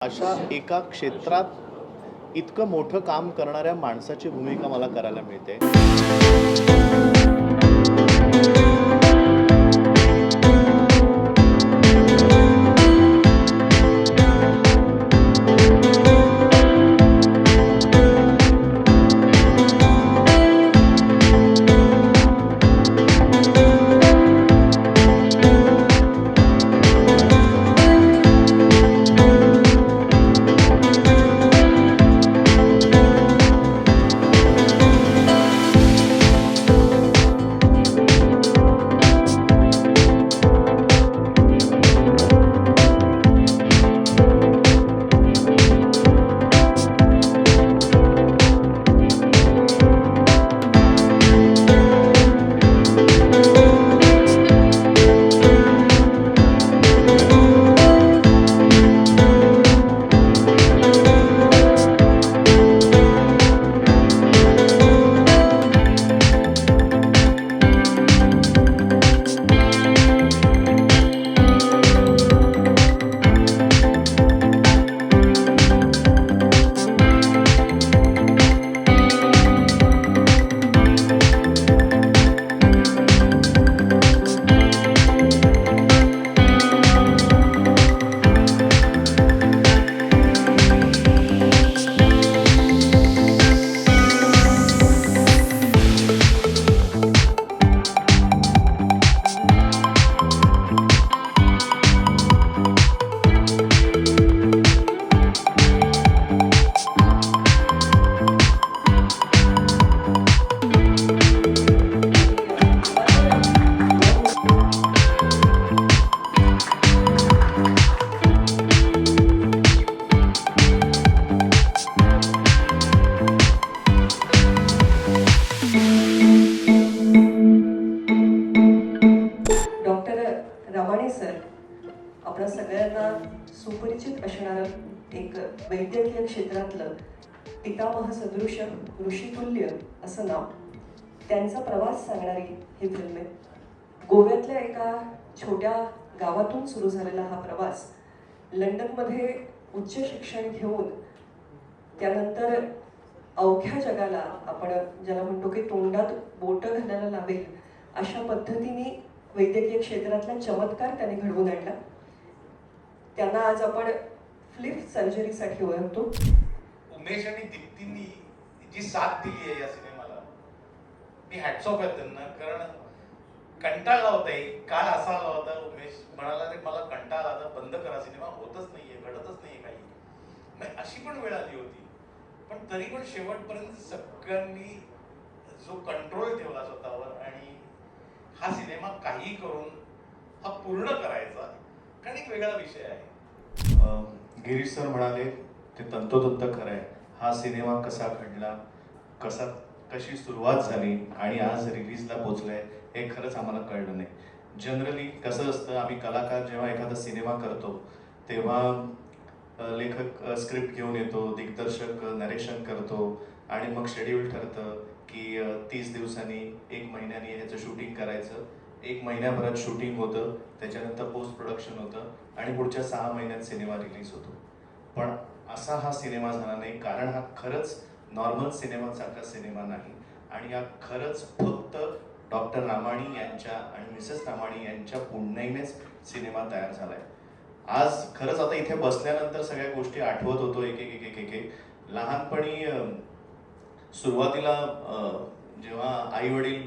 अशा एका क्षेत्रात इतकं मोठं काम करणाऱ्या माणसाची भूमिका मला करायला मिळते. एक वैद्यकीय क्षेत्रातलं पितामह सदृश ऋषितुल्य असं नाव. त्यांचा प्रवास सांगणारी ही फिल्म आहे. गोव्यातल्या एका छोट्या गावातून सुरू झालेला हा प्रवास लंडनमध्ये उच्च शिक्षण घेऊन त्यानंतर अवघ्या जगाला आपण ज्याला म्हणतो की तोंडात बोटं घालायला लावेल अशा पद्धतीने वैद्यकीय क्षेत्रातला चमत्कार त्याने घडवून आणला. त्यांना आज आपण फ्लिप सर्जरीसाठी ओळखतो. उमेश आणि दीप्तींनी जी साथ दिली आहे या सिनेमाला मी हॅट्स ऑफ आहे त्यांना. कारण कंटाळला होता एक काल असा आला होता उमेश. म्हणाला रे मला कंटाळा आला. बंद करा सिनेमा होतच नाहीये घडतच नाहीये काही. नाही अशी पण वेळ आली होती. पण तरी पण शेवटपर्यंत सगळ्यांनी जो कंट्रोल ठेवला स्वतःवर आणि हा सिनेमा काही करून हा पूर्ण करायचा कारण एक वेगळा विषय आहे. गिरीश सर म्हणाले ते तंतोतंत खरं आहे. हा सिनेमा कसा घडला? कसा कशी सुरुवात झाली? आणि आज रिलीजला पोचलाय हे खरंच आम्हाला कळलं नाही. जनरली कसं असतं आम्ही कलाकार जेव्हा एखादा सिनेमा करतो तेव्हा लेखक स्क्रिप्ट घेऊन येतो दिग्दर्शक नरेशन करतो आणि मग शेड्यूल ठरतं की तीस दिवसांनी एक महिन्यानी ह्याचं शूटिंग करायचं. एक महिन्याभरात शूटिंग होतं त्याच्यानंतर पोस्ट प्रोडक्शन होतं आणि पुढच्या सहा महिन्यात सिनेमा रिलीज होतो. पण असा हा सिनेमा झाला नाही कारण हा खरंच नॉर्मल सिनेमासारखा सिनेमा नाही. आणि हा खरंच फक्त डॉक्टर रामाणी यांच्या आणि मिसेस रामाणी यांच्या पुण्याईनेच सिनेमा तयार झालाय. आज खरंच आता इथे बसल्यानंतर सगळ्या गोष्टी आठवत होतो एक एक एक एक एक लहानपणी सुरुवातीला जेव्हा आई वडील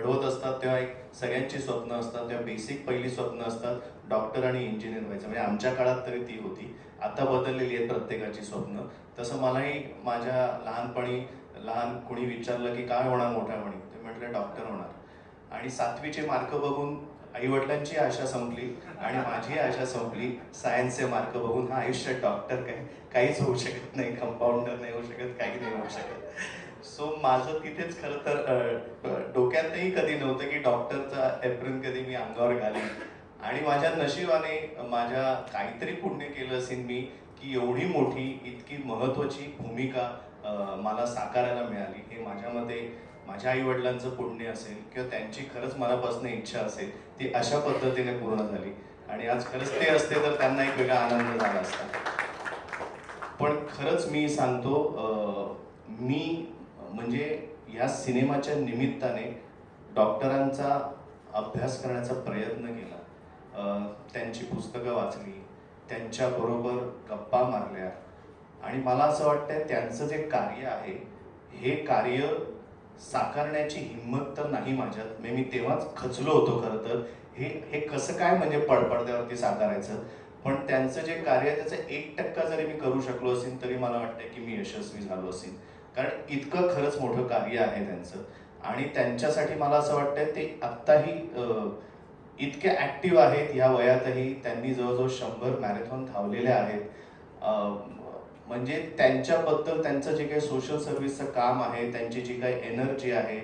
घडवत असतात तेव्हा एक सगळ्यांची स्वप्न असतात तेव्हा बेसिक पहिली स्वप्न असतात डॉक्टर आणि इंजिनियर व्हायचं. म्हणजे आमच्या काळात तरी ती होती. आता बदललेली आहेत प्रत्येकाची स्वप्न. तसं मलाही माझ्या लहानपणी लहान कुणी विचारलं की काय होणार मोठ्यापणी ते म्हटलं डॉक्टर होणार. आणि सातवीचे मार्क बघून आई वडिलांची आशा संपली आणि माझी आशा संपली. सायन्सचे मार्क बघून हा आयुष्यात डॉक्टर काय? काहीच होऊ शकत नाही कंपाऊंडर नाही होऊ शकत काही नाही होऊ शकत. सो माझं तिथेच खरं तर डोक्यातही कधी नव्हतं की डॉक्टरचा एप्रिल कधी मी अंगावर घाली आणि माझ्या नशिबाने माझ्या काहीतरी पुण्य केलं असेल मी की एवढी मोठी इतकी महत्वाची भूमिका मला साकारायला मिळाली. हे माझ्या मते माझ्या आई वडिलांचं पुण्य असेल किंवा त्यांची खरंच मनापासून इच्छा असेल ती अशा पद्धतीने पूर्ण झाली. आणि आज खरंच ते असते तर त्यांना एक वेगळा आनंद झाला असता. पण खरंच मी सांगतो मी म्हणजे या सिनेमाच्या निमित्ताने डॉक्टरांचा अभ्यास करण्याचा प्रयत्न केला. त्यांची पुस्तकं वाचली त्यांच्याबरोबर गप्पा मारल्या. आणि मला असं वाटतं त्यांचं जे कार्य आहे हे कार्य साकारण्याची हिंमत तर नाही माझ्यात. मी मी तेव्हाच खचलो होतो खरं तर. हे हे कसं काय म्हणजे पडपडद्यावरती साकारायचं? पण त्यांचं जे कार्य त्याचं एक टक्का जरी मी करू शकलो असेल तरी मला वाटतं की मी यशस्वी झालो असेल कारण इतकं खरंच मोठं कार्य आहे त्यांचं. आणि त्यांच्यासाठी मला असं वाटतंय ते आत्ताही इतके ऍक्टिव्ह आहेत ह्या वयातही त्यांनी जवळजवळ शंभर मॅरेथॉन धावलेले आहेत. म्हणजे त्यांच्याबद्दल त्यांचं जे काही सोशल सर्व्हिसचं काम आहे त्यांची जी काही एनर्जी आहे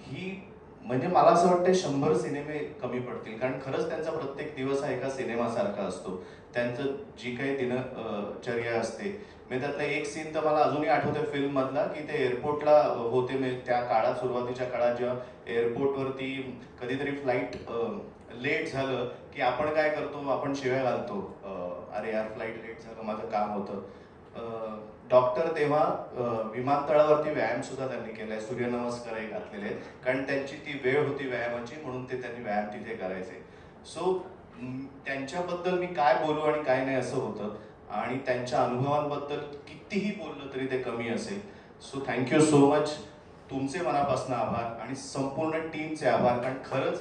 ही म्हणजे मला असं वाटतं शंभर सिनेमे कमी पडतील. कारण खरंच त्यांचा प्रत्येक दिवस हा एका सिनेमासारखा असतो. त्यांचं जी काही दिनचर्या असते मी त्यातला एक सीन तर मला अजूनही आठवतोय फिल्म मधला की ते एअरपोर्टला होते म्हणजे त्या काळात सुरुवातीच्या काळात जेव्हा एअरपोर्टवरती कधीतरी फ्लाईट लेट झालं की आपण काय करतो आपण शिव्या घालतो. अरे यार फ्लाईट लेट झालं माझं काम होतं. डॉक्टर तेव्हा विमानतळावरती व्यायाम सुद्धा त्यांनी केलाय. सूर्यनमस्कारही घातलेले आहेत. कारण त्यांची ती वेळ होती व्यायामाची म्हणून ते त्यांनी व्यायाम तिथे करायचे. सो त्यांच्याबद्दल मी काय बोलू आणि काय नाही असं होतं. आणि त्यांच्या अनुभवांबद्दल कितीही बोललं तरी ते कमी असेल. सो थँक्यू सो मच तुमचे मनापासून आभार आणि संपूर्ण टीमचे आभार. कारण खरंच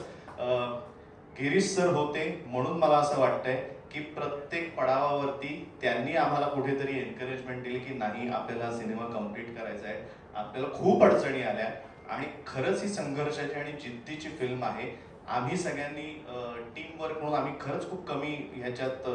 गिरीश सर होते म्हणून मला असं वाटतंय की प्रत्येक पडावावरती त्यांनी आम्हाला कुठेतरी एनकरेजमेंट दिली की नाही आपल्याला सिनेमा कंप्लीट करायचा आहे. आपल्याला खूप अडचणी आल्या. आणि खरंच ही संघर्षाची आणि जिद्दीची फिल्म आहे. आम्ही सगळ्यांनी टीम वर्क म्हणून आम्ही खरंच खूप कमी ह्याच्यात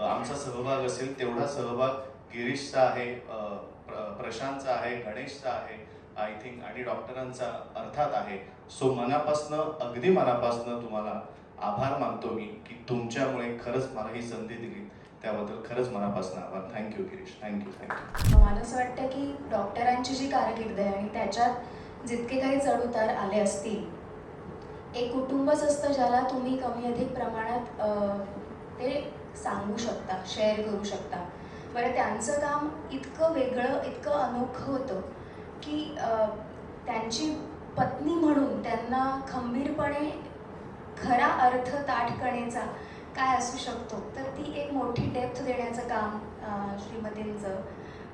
आमचा सहभाग असेल तेवढा सहभाग गिरीशचा आहे प्र- प्रशांतचा आहे गणेशचा आहे आय थिंक आणि डॉक्टरांचा अर्थात आहे. सो मनापासनं अगदी मनापासनं तुम्हाला आभार मानतो मी की तुमच्यामुळे खरंच मला ही संधी दिली. त्याबद्दल खरंच मनापासून आभार. थँक्यू गिरीश. थँक्यू थँक्यू मला असं वाटतं की डॉक्टरांची जी कारकीर्द आहे आणि त्याच्यात जितके काही चढउतार आले असतील एक कुटुंबच असतं ज्याला तुम्ही कमी अधिक प्रमाणात ते सांगू शकता शेअर करू शकता. बरं त्यांचं काम इतकं वेगळं इतकं अनोखं होतं की त्यांची पत्नी म्हणून त्यांना खंबीरपणे खरा अर्थ ताठकणेचा काय असू शकतो? तर ती एक मोठी डेप्थ देण्याचं काम श्रीमतींचं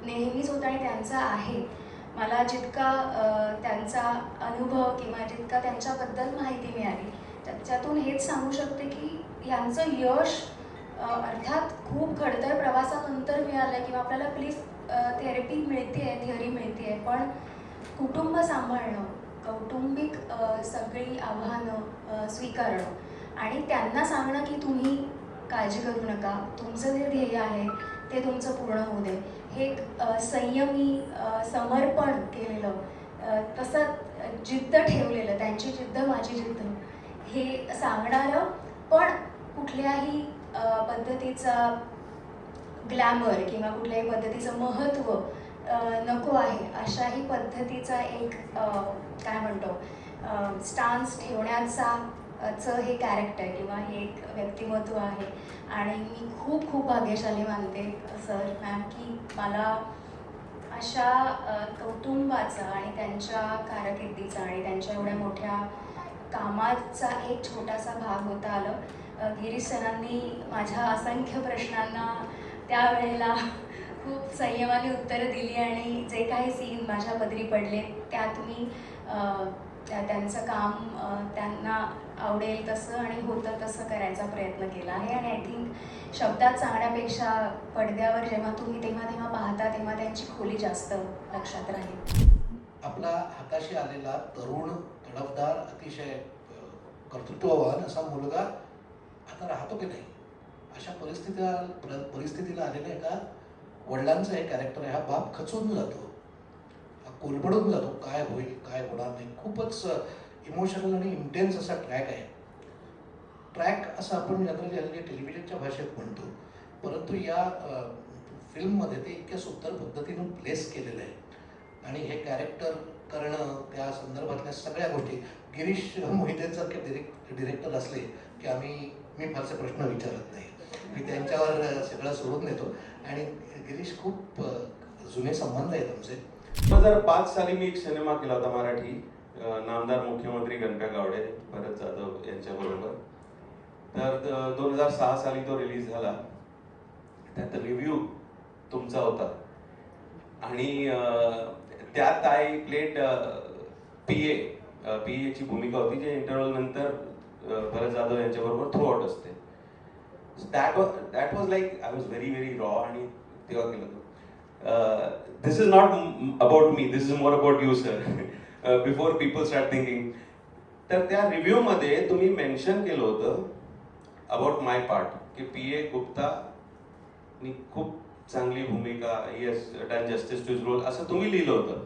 नेहमीच होतं आणि त्यांचं आहे. मला जितका त्यांचा अनुभव किंवा जितका त्यांच्याबद्दल माहिती मिळाली त्याच्यातून हेच सांगू शकते की यांचं यश अर्थात खूप खडतर प्रवासानंतर मिळालं किंवा आपल्याला प्लीज थेरपी मिळते आहे थिअरी मिळते आहे पण कुटुंब सांभाळणं कौटुंबिक सगळी आव्हानं स्वीकारणं आणि त्यांना सांगणं की तुम्ही काळजी करू नका तुमचं जे ध्येय आहे ते तुमचं पूर्ण होऊ दे. हे एक संयमी समर्पण केलेलं तसं जिद्द ठेवलेलं त्यांची जिद्द माझी जिद्द हे सांगणारं पण कुठल्याही पद्धतीचा ग्लॅमर किंवा कुठल्याही पद्धतीचं महत्त्व नको आहे अशाही पद्धतीचा एक काय म्हणतो स्टान्स ठेवण्याचा चं हे कॅरेक्टर किंवा हे एक व्यक्तिमत्व आहे. आणि मी खूप खूप भाग्यशाली मानते सर मॅम की मला अशा कौटुंबाचा आणि त्यांच्या कारकिर्दीचा आणि त्यांच्या एवढ्या मोठ्या कामाचा एक छोटासा भाग होता आलं. गिरीश सरांनी माझ्या असंख्य प्रश्नांना त्यावेळेला खूप संयमाने उत्तरं दिली आणि जे काही सीन माझ्या पदरी पडले त्यात मी त्यांचं काम त्यांना आवडेल तसं आणि होतं तसं करायचा प्रयत्न केला आहे. आणि आय थिंक शब्दात सांगण्यापेक्षा पडद्यावर जेव्हा तुम्ही तेव्हा तेव्हा पाहता तेव्हा त्यांची खोली जास्त लक्षात राहील. आपला हाताशी आलेला तरुण तडफदार अतिशय कर्तृत्ववान असा मुलगा आता राहतो की नाही? अशा परिस्थितीला परिस्थितीला आलेल्या एका वडिलांचं हे कॅरेक्टर आहे. हा बाप खचून जातो. हा कोलबडून जातो. काय होईल काय होणार नाही. खूपच इमोशनल आणि इंटेन्स असा ट्रॅक आहे. ट्रॅक असं आपण जनरली हल्ली टेलिव्हिजनच्या भाषेत म्हणतो परंतु या फिल्ममध्ये ते इतक्या सुंदर पद्धतीनं प्लेस केलेलं आहे. आणि हे कॅरेक्टर करणं त्या संदर्भातल्या सगळ्या गोष्टी गिरीश मोहितेसारखे डिरेक्ट डिरेक्टर असले की आम्ही मी फारसे प्रश्न विचारत नाही. मी त्यांच्यावर सगळं सोडून देतो. आणि गिरीश खूप जुने संबंध आहेत आमचे. दोन हजार पाच साली मी एक सिनेमा केला होता मराठी. नामदार मुख्यमंत्री गणका गावडे भरत जाधव यांच्याबरोबर तर दोन हजार सहा साली तो रिलीज झाला. त्यात रिव्ह्यू तुमचा होता. आणि त्यात I played P A P एची भूमिका होती जे इंटरव्हल नंतर भरत जाधव यांच्याबरोबर थ्रू आउट असते. That was that was like I was very very raw आणि तेव्हा केलं होतं this is not about me this is more about you sir before people start thinking तर त्या रिव्ह्यूमध्ये तुम्ही मेन्शन केलं होतं अबाउट माय पार्ट की पी ए गुप्तानी खूप चांगली भूमिका yes done justice to role असं तुम्ही लिहिलं होतं.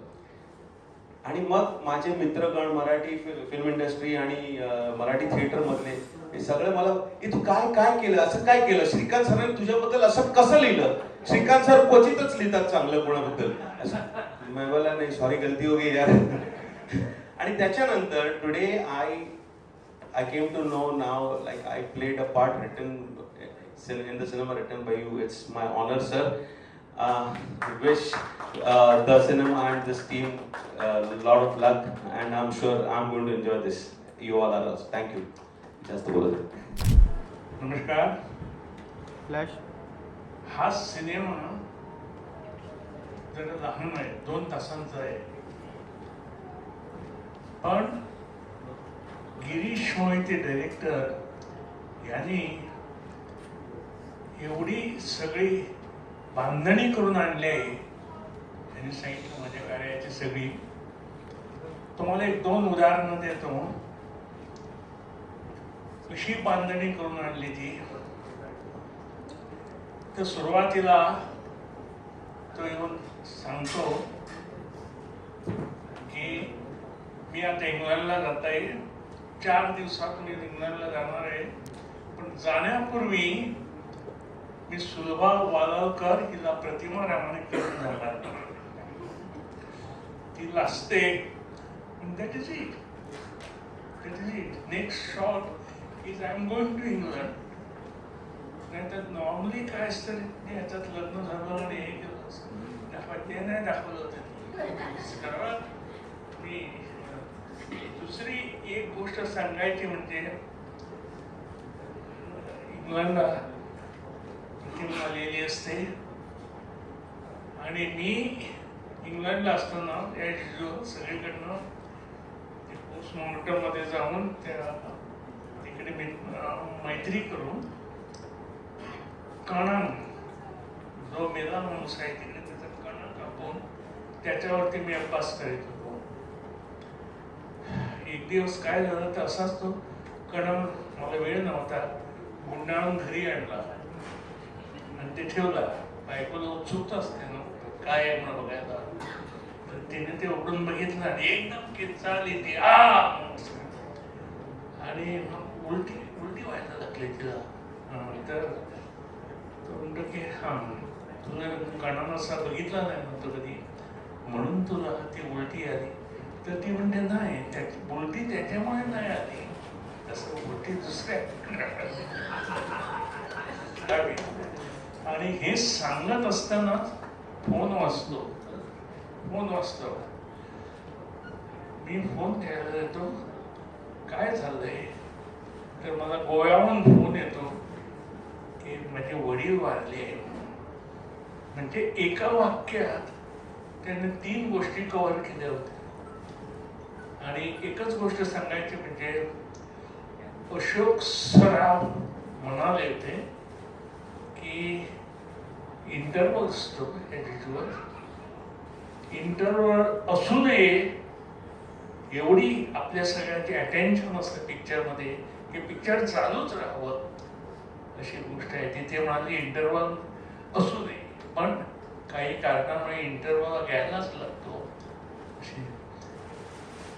आणि मग माझे मित्रगण मराठी फिल्म इंडस्ट्री आणि मराठी थिएटर मधले हे सगळे मला तू काय काय केलं? असं काय केलं? श्रीकांत सरांनी तुझ्याबद्दल असं कसं लिहिलं? श्रीकांत सर क्वचितच लिहितात चांगलं कोणाबद्दल असं मी बोला नाही सॉरी गलती हो गई यार. आणि त्याच्यानंतर today I I came to know now like I played a part written in the cinema written by you it's my honour sir Uh, wish uh, the cinema and this team a lot of luck, and I'm sure I'm going to enjoy this. You all are also. Thank you. Just the word. नमस्कार flash हा cinema जरा लहान आहे दोन तासांचा आहे पण Girish Mohite director यांनी एवढी सगळी बांधणी करून आणली. आहे त्यांनी सांगितलं माझ्या कार्याची सगळी. तुम्हाला एक दोन उदाहरणं देतो. कशी बांधणी करून आणली ती? तर सुरुवातीला तो येऊन सांगतो की मी आता इंग्लंडला जात आहे चार दिवसात मी इंग्लंडला जाणार आहे. पण जाण्यापूर्वी मी सुलभा वालावकर हिला प्रतिमा रामाने झाला ती लाजते. That is it that is it next shot is I am going to England नाहीतर नॉर्मली काय असतं ह्याच्यात लग्न झालं आणि हे केलं असं. ते नाही दाखवलं होतं. सर्वात मी दुसरी एक गोष्ट सांगायची म्हणजे इंग्लंडला प्रतिमा आलेली असते. आणि मी इंग्लंडला असताना ॲज युजल सगळीकडनं पोस्टमॉर्टममध्ये जाऊन त्या तिकडे मी मैत्री करून कणन जो मेला माणूस आहे तिकडे त्याचा कण कापून त्याच्यावरती मी अभ्यास करीत होतो. एक दिवस काय झालं तर असाच तो कणा मला वेळ नव्हता गुंडाळून घरी आणला. आणि ते ठेवला. बायकोला उत्सुकता असते ना. काय आहे म्हणून बघायला तर तिने ते उघडून बघितलं आणि एकदम किच्चा आली ती. आ! आणि मग उलटी उलटी व्हायला लागली तिला. तर म्हणतो की हा तुला कणानं असा बघितला नाही म्हणतो कधी. म्हणून तुला ती उलटी आली. तर ती म्हणते नाही त्याची उलटी त्याच्यामुळे नाही आली. तसं उलटी दुसऱ्या. आणि हे सांगत असताना फोन वाचतो फोन वाचतो मी फोन घ्यायला येतो काय झालंय? तर मला गोव्याहून फोन येतो की माझे वडील वारले म्हणजे एका वाक्यात त्याने तीन गोष्टी कव्हर केल्या होत्या. आणि एकच गोष्ट सांगायची म्हणजे अशोक सराव म्हणाले होते की इंटरवल असतो एडिटवर इंटरवल असू नये एवढी आपल्या सगळ्यांची अटेन्शन असतं पिक्चरमध्ये की पिक्चर चालूच राहावं अशी गोष्ट आहे. तिथे म्हणाली इंटरवल असू नये. पण काही कारणामुळे इंटरवल घ्यायलाच लागतो. अशी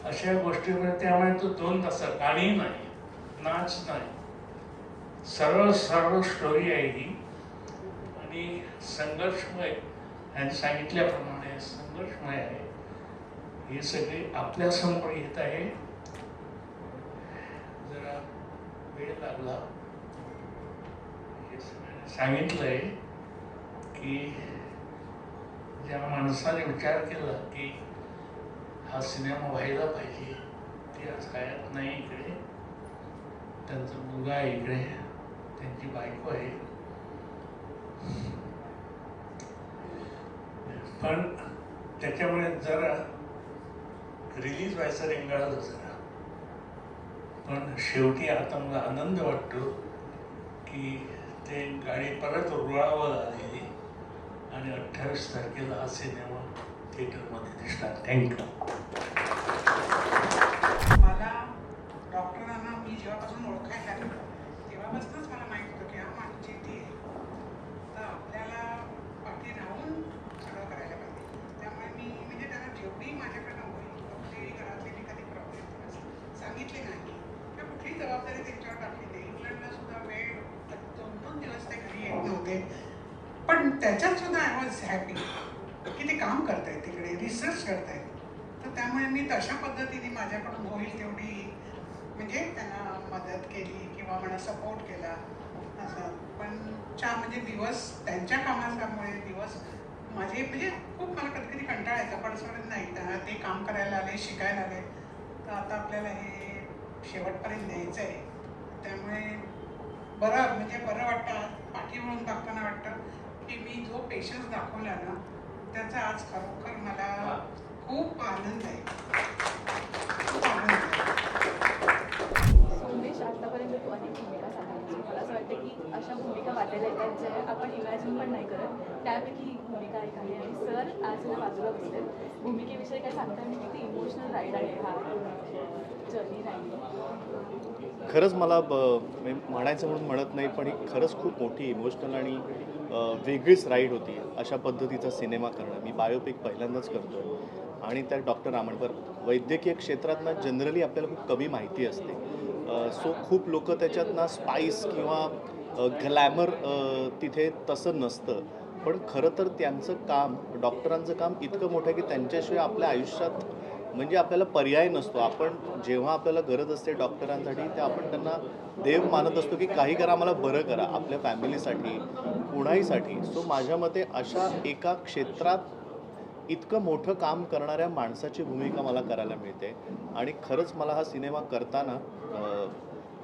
अशा गोष्टीमुळे त्यामुळे तो दोन तासात गाणी नाही नाच नाही. सरळ सरळ स्टोरी आहे ही. आणि संघर्षमय आणि सांगितल्याप्रमाणे संघर्षमय आहे. हे सगळे आपल्यासमोर येत आहे. जरा वेळ लागला. हे सगळ्यांनी सांगितलंय की ज्या माणसाने विचार केला की हा सिनेमा व्हायला पाहिजे ते आज कायत नाही इकडे. त्यांचा मुलगा आहे इकडे. त्यांची बायको आहे. पण त्याच्यामुळे जरा रिलीज व्हायचं रेंगाळलं जरा. पण शेवटी आता मला आनंद वाटतो की ते गाडी परत रुळावर आलेली आणि अठ्ठावीस तारखेला हा सिनेमा थिएटरमध्ये दिसला. थँक्यू मला डॉक्टरांना मी जेव्हापासून ओळखायला लागलो तेव्हापासूनच मला माहीत होतं की हा माणूस जिद्दी आहे तर आपल्याला पाठी राहून सगळं करायला पाहिजे त्यामुळे मी म्हणजे त्यांना जेवढी माझ्याकडनं होईल कुठलीही घरातले मी कधी प्रॉब्लेम सांगितले नाही किंवा कुठलीही जबाबदारी त्यांच्यावर टाकली नाही इंग्लंडला सुद्धा वेळ दोन दोन दिवस ते घरी येत नव्हते पण त्याच्यात सुद्धा आय वॉज हॅपी की ते काम करतायत तिकडे रिसर्च करतायत तर त्यामुळे मी तशा पद्धतीने माझ्याकडून होईल तेवढी म्हणजे त्यांना मदत केली किंवा मला सपोर्ट केला. असं. पण चा म्हणजे दिवस त्यांच्या कामाच्यामुळे दिवस माझे म्हणजे खूप मला कधी कधी कंटाळा यायचा. पण सोडत नाही. त्यांना ते काम करायला आले शिकायला आले. तर आता आपल्याला हे शेवटपर्यंत न्यायचं आहे त्यामुळे बरं म्हणजे बरं वाटतं. पाठी म्हणून दाखवताना वाटतं की मी जो पेशन्स दाखवला ना त्याचा आज खरोखर मला खूप आनंद आहे. खूप आनंद आहे. संदेश आतापर्यंत तू अनेक भूमिका साकारलीस मला असं वाटतं की अशा भूमिका वाटायला येतात ज्या आपण इमॅजिन पण नाही करत. त्यापैकी भूमिका एक आहे. आणि सर आज ना बाजूला बसले भूमिकेविषयी काय सांगता मी किती इमोशनल राईड आहे हा जर्नी राईड खरंच मला ब म्हणायचं म्हणून म्हणत नाही पण ही खरंच खूप मोठी इमोशनल आणि वेगळीच राईड होती अशा पद्धतीचा सिनेमा करणं. मी बायोपिक पहिल्यांदाच करतो आणि त्या डॉक्टर रामणकर वैद्यकीय क्षेत्रातनं जनरली आपल्याला खूप कमी माहिती असते. सो खूप लोक त्याच्यातनं स्पाईस किंवा ग्लॅमर तिथे तसं नसतं. पण खरं तर त्यांचं काम डॉक्टरांचं काम इतकं मोठं आहे की त्यांच्याशिवाय आपल्या आयुष्यात म्हणजे आपल्याला पर्याय नसतो. आपण जेव्हा आपल्याला गरज असते डॉक्टरांसाठी ते आपण त्यांना देव मानत असतो की काही करा मला बरं करा आपल्या फॅमिलीसाठी कुणाहीसाठी. सो माझ्या मते अशा एका क्षेत्रात इतकं मोठं काम करणाऱ्या माणसाची भूमिका मला करायला मिळते. आणि खरंच मला हा सिनेमा करताना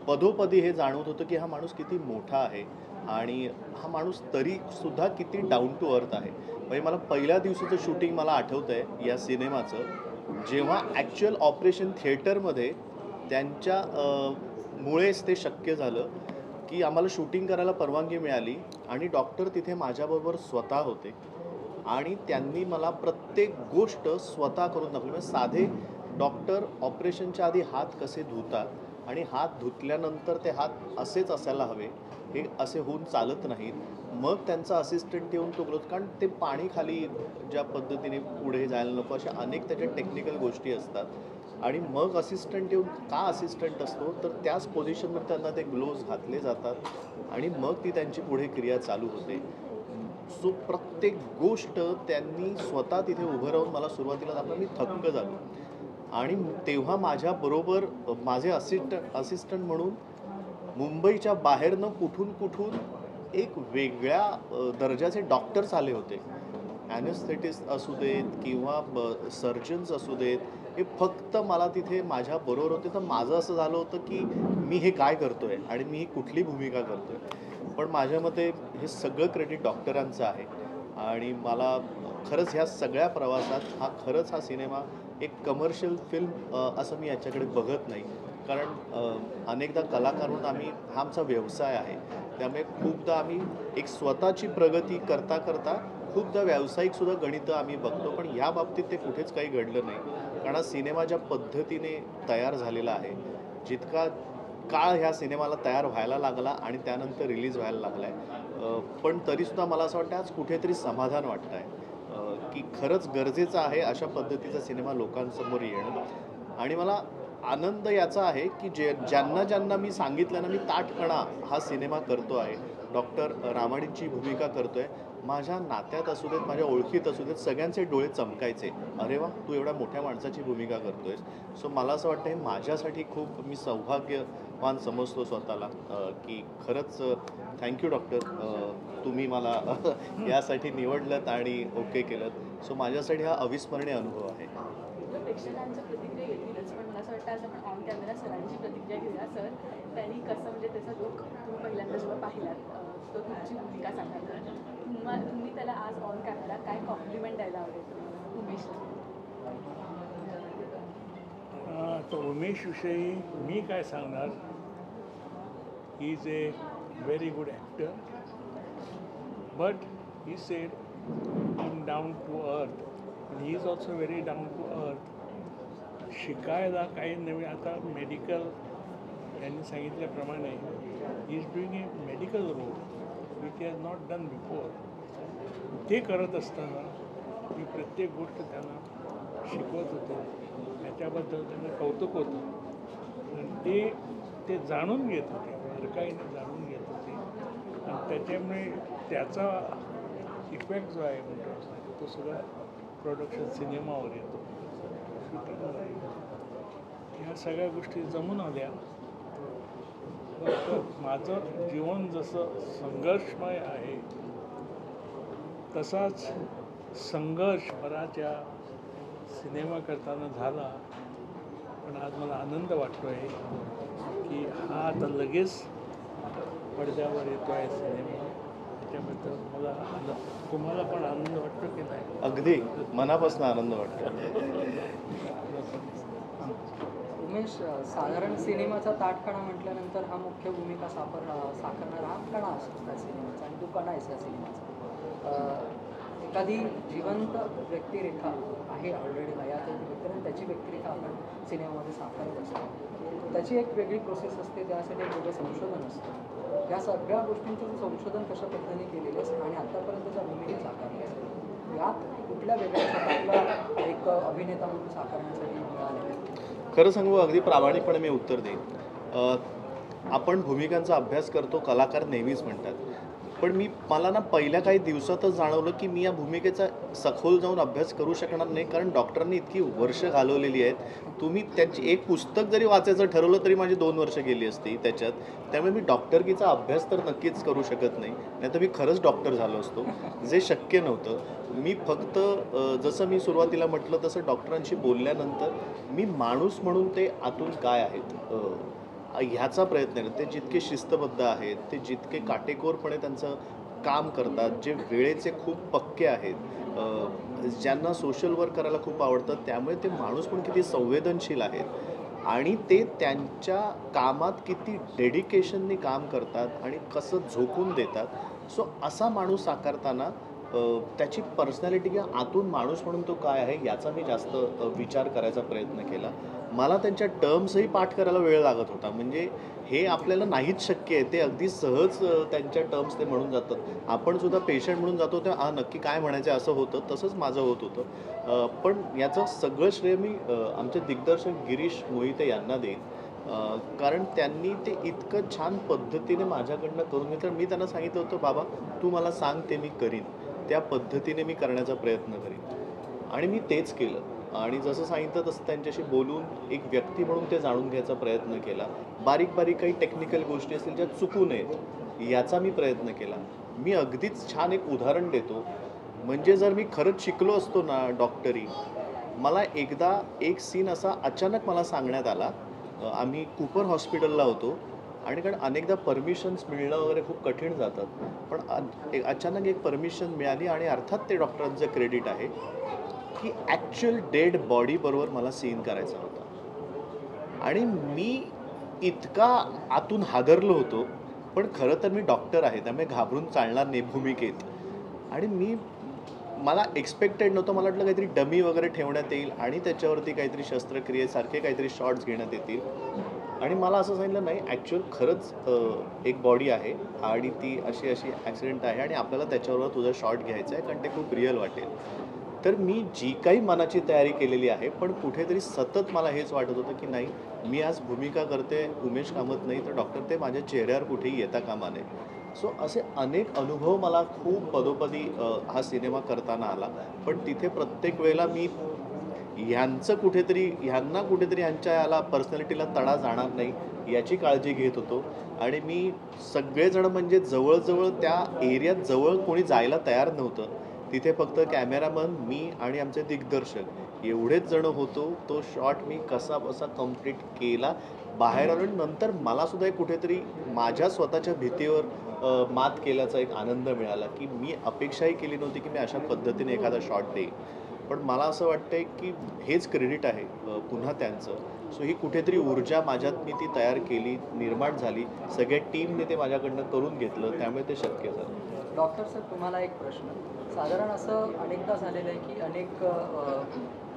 पदोपदी हे जाणवत होतं की हा माणूस किती मोठा आहे. आणि हा माणूस तरीसुद्धा किती डाऊन टू अर्थ आहे. म्हणजे मला पहिल्या दिवसाचं शूटिंग मला आठवतं आहे या सिनेमाचं. जेव्हा ॲक्च्युअल ऑपरेशन थिएटरमध्ये त्यांच्या मुळेच ते शक्य झालं की आम्हाला शूटिंग करायला परवानगी मिळाली आणि डॉक्टर तिथे माझ्याबरोबर स्वतः होते. आणि त्यांनी मला प्रत्येक गोष्ट स्वतः करून दाखवली. म्हणजे साधे डॉक्टर ऑपरेशनच्या आधी हात कसे धुतात आणि हात धुतल्यानंतर ते हात असेच असायला हवे हे असे होऊन चालत नाहीत. मग त्यांचा असिस्टंट येऊन तो कारण ते पाणी खाली ज्या पद्धतीने पुढे जायला नको अशा अनेक त्याच्या टेक्निकल गोष्टी असतात. आणि मग असिस्टंट येऊन का असिस्टंट असतो? तर त्याच पोझिशनमध्ये त्यांना ते ग्लोव्ज घातले जातात आणि मग ती त्यांची पुढे क्रिया चालू होते. सो प्रत्येक गोष्ट त्यांनी स्वतः तिथे उभं राहून मला सुरुवातीला दाखवलं. मी थक्क झालो. आणि तेव्हा माझ्याबरोबर माझे असिस्टंट असिस्टंट म्हणून मुंबईच्या बाहेरनं कुठून कुठून एक वेगळ्या दर्जाचे डॉक्टर्स आले होते. ॲनेस्थेटिस्ट असू देत किंवा सर्जन्स असू देत. हे फक्त मला तिथे माझ्या बरोबर होते. तर माझं असं झालं होतं की मी हे काय करतो आहे आणि मी ही कुठली भूमिका करतो आहे पण माझ्या मते हे सगळं क्रेडिट डॉक्टरांचं आहे. आणि मला खरंच ह्या सगळ्या प्रवासात हा खरंच हा सिनेमा एक कमर्शियल फिल्म असं मी याच्याकडे बघत नाही. कारण अनेकदा कलाकार म्हणून आम्ही हा आमचा व्यवसाय आहे. त्यामुळे खूपदा आम्ही एक स्वतःची प्रगती करता करता खूपदा व्यावसायिकसुद्धा गणितं आम्ही बघतो पण या बाबतीत ते कुठेच काही घडलं नाही. कारण हा सिनेमा ज्या पद्धतीने तयार झालेला आहे जितका काळ ह्या सिनेमाला तयार व्हायला लागला आणि त्यानंतर रिलीज व्हायला लागला आहे पण तरीसुद्धा मला असं वाटतं आज कुठेतरी समाधान वाटतं आहे की खरंच गरजेचं आहे अशा पद्धतीचा सिनेमा लोकांसमोर येणं. आणि मला आनंद याचा आहे की जे ज्यांना ज्यांना मी सांगितलं ना मी ताटकणा हा सिनेमा करतो आहे. डॉक्टर रामाणींची भूमिका करतो आहे माझ्या नात्यात असू देत माझ्या ओळखीत असू देत सगळ्यांचे डोळे चमकायचे. अरे वा तू एवढ्या मोठ्या माणसाची भूमिका करतोयस. सो मला असं वाटतं हे माझ्यासाठी खूप मी सौभाग्य भाग्यवान समजतो स्वतःला की खरंच थँक्यू डॉक्टर तुम्ही मला यासाठी निवडलं आणि ओके केलं सो माझ्यासाठी हा अविस्मरणीय अनुभव आहे. प्रेक्षकांच्या प्रतिक्रिया येतीलच. पण मला असं वाटतं आज आपण ऑन कॅमेरा सरांची प्रतिक्रिया घेऊया सर. त्यांनी कसं म्हणजे अं, तो तुमची भूमिका सांगायला तुम्हा तुम्ही त्याला आज ऑन कॅमेरा काय कॉम्प्लिमेंट द्यायला आवडेल उमेशला? अं, तर उमेशविषयी मी काय सांगणार? He is a very good actor but he I'm down to to earth he is also very down to earth शिकायला काही नवीन आता मेडिकल यांनी सांगितल्याप्रमाणे he is doing a medical role which has not done before ते करत असताना मी प्रत्येक गोष्ट त्यांना शिकवत होतो. त्याच्याबद्दल त्यांना कौतुक होतं. आणि ते ते जाणून घेत होते. बारकाईनं जाणून घेत होते. आणि त्याच्यामुळे त्याचा इफेक्ट जो आहे म्हणतो तो सगळा प्रोडक्शन सिनेमावर येतो शूटिंगवर येतो. ह्या सगळ्या गोष्टी जमून आल्या. फक्त माझं जीवन जसं संघर्षमय आहे तसाच संघर्ष बराच्या सिनेमा करताना झाला. पण आज मला आनंद वाटतो आहे की हा आता लगेच पडद्यावर येतो आहे सिनेमा. त्याच्याबद्दल मला आनंद तुम्हाला पण आनंद वाटतो की नाही? अगदी. मनापासून आनंद वाटतो. उमेश साधारण सिनेमाचा ताटकणा म्हटल्यानंतर हा मुख्य भूमिका सापर साकारणारा हा कणा असतो त्या सिनेमाचा आणि तो कणा आहेस या सिनेमाचा. एखादी जिवंत व्यक्तिरेखा आहे ऑलरेडी हयात व्यक्ती त्याची व्यक्तिरेखा आपण सिनेमामध्ये साकारत असतो. त्याची एक वेगळी प्रोसेस असते त्यासाठी एक वेगळं संशोधन असतं. या सगळ्या गोष्टींचं संशोधन कशा पद्धतीने केलेलं आहेस आणि आतापर्यंतच्या भूमिकेत साकारले यात कुठल्या वेगळ्या एक अभिनेता म्हणून साकारण्यासाठी मिळाले खरं सांगू अगदी प्रामाणिकपणे मी उत्तर देईन. आपण भूमिकांचा अभ्यास करतो कलाकार नेहमीच म्हणतात. पण मी मला ना पहिल्या काही दिवसातच जाणवलं की मी या भूमिकेचा सखोल जाऊन अभ्यास करू शकणार नाही कारण डॉक्टरांनी इतकी वर्ष घालवलेली आहेत. तुम्ही त्यांची एक पुस्तक जरी वाचायचं ठरवलं तरी माझी दोन वर्ष गेली असती त्याच्यात. त्यामुळे मी डॉक्टरकीचा अभ्यास तर नक्कीच करू शकत नाही. नाहीतर मी खरंच डॉक्टर झालो असतो जे शक्य नव्हतं. मी फक्त जसं मी सुरुवातीला म्हटलं तसं डॉक्टरांशी बोलल्यानंतर मी माणूस म्हणून ते आतून काय आहेत ह्याचा प्रयत्न आहे ते जितके शिस्तबद्ध आहेत ते जितके काटेकोरपणे त्यांचं काम करतात जे वेळेचे खूप पक्के आहेत ज्यांना सोशल वर्क करायला खूप आवडतं त्यामुळे ते माणूस पण किती संवेदनशील आहेत. आणि ते त्यांच्या कामात किती डेडिकेशननी काम करतात आणि कसं झोकून देतात. सो असा माणूस साकारताना त्याची पर्सनॅलिटी किंवा आतून माणूस म्हणून तो काय आहे याचा मी जास्त विचार करायचा प्रयत्न केला. मला त्यांच्या टर्म्सही पाठ करायला वेळ लागत होता. म्हणजे हे आपल्याला नाहीच शक्य आहे. ते अगदी सहज त्यांच्या टर्म्स ते म्हणून जातात. आपण सुद्धा पेशंट म्हणून जातो ते हा नक्की काय म्हणायचं असं होतं. तसंच माझं होत होतं. पण याचं सगळं श्रेय मी आमचे दिग्दर्शक गिरीश मोहिते यांना देईन. कारण त्यांनी ते इतकं छान पद्धतीने माझ्याकडनं करून घेतलं. मी त्यांना सांगितलं होतं बाबा तू मला सांग ते मी करीन. त्या पद्धतीने मी करण्याचा प्रयत्न करीन. आणि मी तेच केलं. आणि जसं सांगितलं तसं त्यांच्याशी बोलून एक व्यक्ती म्हणून ते जाणून घ्यायचा प्रयत्न केला. बारीक बारीक काही टेक्निकल गोष्टी असतील ज्या चुकू नयेत याचा मी प्रयत्न केला. मी अगदीच छान एक उदाहरण देतो. म्हणजे जर मी खरंच शिकलो असतो ना डॉक्टरी मला एकदा एक सीन असा अचानक मला सांगण्यात आला. आम्ही कुपर हॉस्पिटलला होतो आणि कारण अनेकदा परमिशन्स मिळणं वगैरे खूप कठीण जातात पण एक अचानक एक परमिशन मिळाली आणि अर्थात ते डॉक्टरांचं क्रेडिट आहे. की ॲक्च्युअल डेड बॉडीबरोबर मला सीन करायचा होता. आणि मी इतका आतून हादरलो होतो पण खरं तर मी डॉक्टर आहे त्यामुळे घाबरून चालणार नाही भूमिकेत. आणि मी मला एक्सपेक्टेड नव्हतं मला वाटलं काहीतरी डमी वगैरे ठेवण्यात येईल आणि त्याच्यावरती काहीतरी शस्त्रक्रियेसारखे काहीतरी शॉट्स घेण्यात येतील. आणि मला असं सांगितलं नाही ॲक्च्युअल खरंच एक बॉडी आहे आणि ती अशी अशी ॲक्सिडेंट आहे आणि आपल्याला त्याच्यावर तुझा शॉट घ्यायचा आहे कारण ते खूप रिअल वाटेल. तर मी जी काही मनाची तयारी केलेली आहे पण कुठेतरी सतत मला हेच वाटत होतं की नाही मी आज भूमिका करते उमेश कामत नाही तर डॉक्टर ते माझ्या चेहऱ्यावर कुठेही येता कामा नये. सो असे अनेक अनुभव मला खूप पदोपदी हा सिनेमा करताना आला. पण तिथे प्रत्येक वेळेला मी ह्यांचं कुठेतरी ह्यांना कुठेतरी ह्यांच्या याला पर्सनॅलिटीला तडा जाणार नाही याची काळजी घेत होतो. आणि मी सगळेजण म्हणजे जवळजवळ त्या एरियात जवळ कोणी जायला तयार नव्हतं. तिथे फक्त कॅमेरामन मी आणि आमचे दिग्दर्शक. एवढेच जण होतो तो शॉट मी कसा बसा कंप्लीट केला. बाहेर आलो आणि नंतर मला सुद्धा एक कुठेतरी माझ्या स्वतःच्या भीतीवर मात केल्याचा एक आनंद मिळाला की मी अपेक्षाही केली नव्हती की मी अशा पद्धतीने एखादा शॉट देईन. पण मला असं वाटतंय की हेच क्रेडिट आहे पुन्हा त्यांचं. सो ही कुठेतरी ऊर्जा माझ्यात मी ती तयार केली निर्माण झाली. सगळ्या टीमने ते माझ्याकडनं करून घेतलं त्यामुळे ते शक्य झालं. डॉक्टर सर तुम्हाला एक प्रश्न. साधारण असं अनेकदा झालेलं आहे की अनेक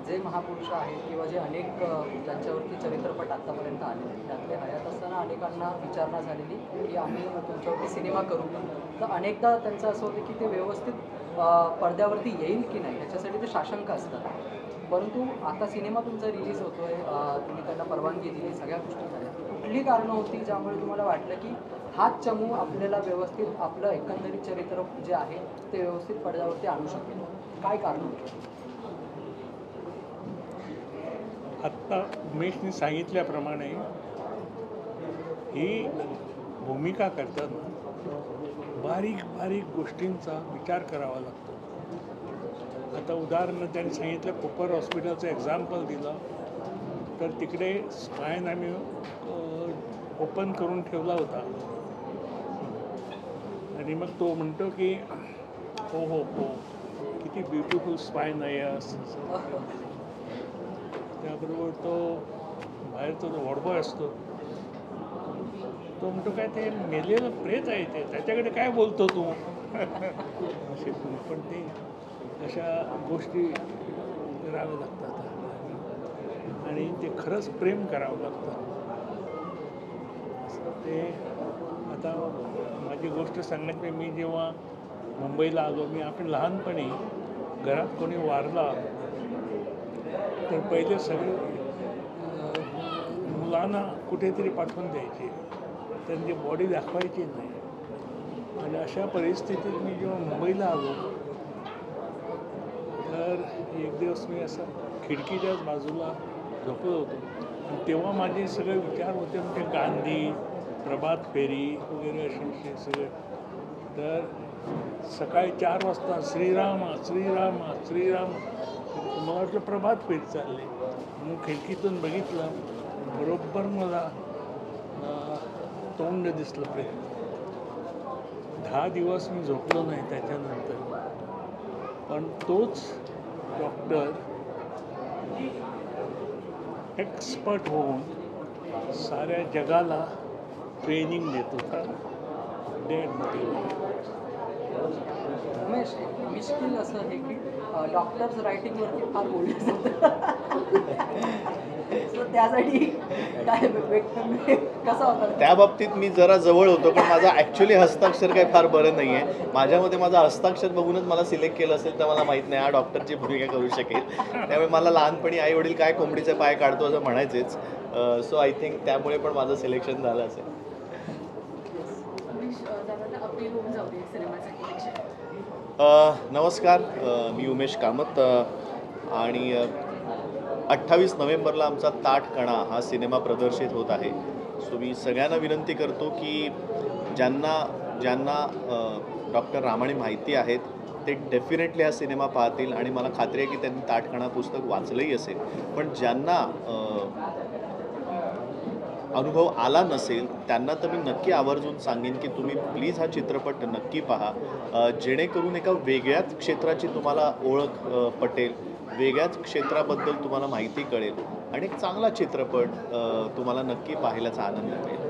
जे महापुरुष आहेत किंवा जे अनेक ज्यांच्यावरती चरित्रपट आत्तापर्यंत आले त्यातले हयात असताना अनेकांना विचारणा झालेली की आम्ही तुमच्यावरती सिनेमा करू तर अनेकदा त्यांचं असं होतं की ते व्यवस्थित पडद्यावरती येईल की नाही याच्यासाठी ते साशंक असतात. परंतु आता सिनेमा तुमचा रिलीज होतो आहे तुम्ही त्यांना परवानगी दिली सगळ्या गोष्टी झाल्या. कुठली कारणं होती ज्यामुळे तुम्हाला वाटलं की हाच चमू आपल्याला व्यवस्थित आपलं एकंदरीत चरित्र जे आहे ते व्यवस्थित पडद्यावरती आणू शकेल काय कारण होतं? आत्ता उमेशने सांगितल्याप्रमाणे ही भूमिका करताना बारीक बारीक गोष्टींचा विचार करावा लागतो. आता उदाहरणं त्यांनी सांगितलं कोपर हॉस्पिटलचं एक्झाम्पल दिलं. तर तिकडे स्पायन आम्ही ओपन करून ठेवला होता. आणि मग तो म्हणतो की हो हो हो. किती ब्युटिफुल स्पायन आहे असं त्याबरोबर तो बाहेरचा जो वॉडबॉय असतो तो म्हणतो काय ते मेलेलं प्रेत आहे ते. त्याच्याकडे काय बोलतो तू? असे पण ते अशा गोष्टी कराव्या लागतात आणि ते खरंच प्रेम करावं लागतं. असं ते आता माझी गोष्ट सांगण्याची मी जेव्हा मुंबईला आलो मी आपण लहानपणी घरात कोणी वारला तर पहिले सगळे मुलांना कुठेतरी पाठवून द्यायचे. त्यांची बॉडी दाखवायची नाही. आणि अशा परिस्थितीत मी जेव्हा मुंबईला आलो तर एक दिवस मी असं खिडकीच्याच बाजूला झोपलो होतो. तेव्हा माझे सगळे विचार होते म्हणजे गांधी प्रभात फेरी वगैरे असे सगळे. तर सकाळी चार वाजता श्रीराम श्रीराम श्रीराम. मला वाटलं प्रभात फेरी चालले. मग खिडकीतून बघितलं बरोबर मला तोंड दिसलं प्रेम. दहा दिवस मी झोपलो नाही त्याच्यानंतर. पण तोच डॉक्टर एक्सपर्ट होऊन साऱ्या जगाला ट्रेनिंग देत होता डेड उमेश एक मिश्किल असं आहे की डॉक्टर्स रायटिंगवरती फार बोलले सो त्यासाठी काय कसा होता? त्या बाबतीत मी जरा जवळ होतो पण माझा ॲक्च्युली हस्ताक्षर काही फार बरं नाही आहे माझ्यामध्ये माझा हस्ताक्षर बघूनच मला सिलेक्ट केलं असेल तर मला माहीत नाही हा डॉक्टरची भूमिका करू शकेल. त्यामुळे मला लहानपणी आई वडील काय कोंबडीचे पाय काढतो असं म्हणायचेच. सो आय थिंक त्यामुळे पण माझं सिलेक्शन झालं असेल. होऊन जाऊ दे सिनेमाचं इलेक्शन नमस्कार. मी उमेश कामत आणि अठ्ठावीस नोव्हेंबरला आमचा ताट कणा हा सिनेमा प्रदर्शित होत आहे. सो मी सगळ्यांना विनंती करतो की ज्यांना ज्यांना डॉक्टर रामाणे माहिती आहेत ते डेफिनेटली हा सिनेमा पाहतील. आणि मला खात्री आहे की त्यांनी ताटकणा पुस्तक वाचलंही असेल. पण ज्यांना अनुभव आला नसेल त्यांना तर मी नक्की आवर्जून सांगेन की तुम्ही प्लीज हा चित्रपट नक्की पहा. जेणेकरून एका वेगळ्च क्षेत्राची तुम्हाला ओळख पटेल. वेगळ्याच क्षेत्राबद्दल तुम्हाला माहिती कळेल. आणि एक चांगला चित्रपट तुम्हाला नक्की पाहायलाचा आनंद मिळेल.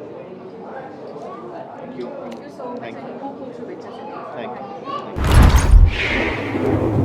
Thank you thank you thank you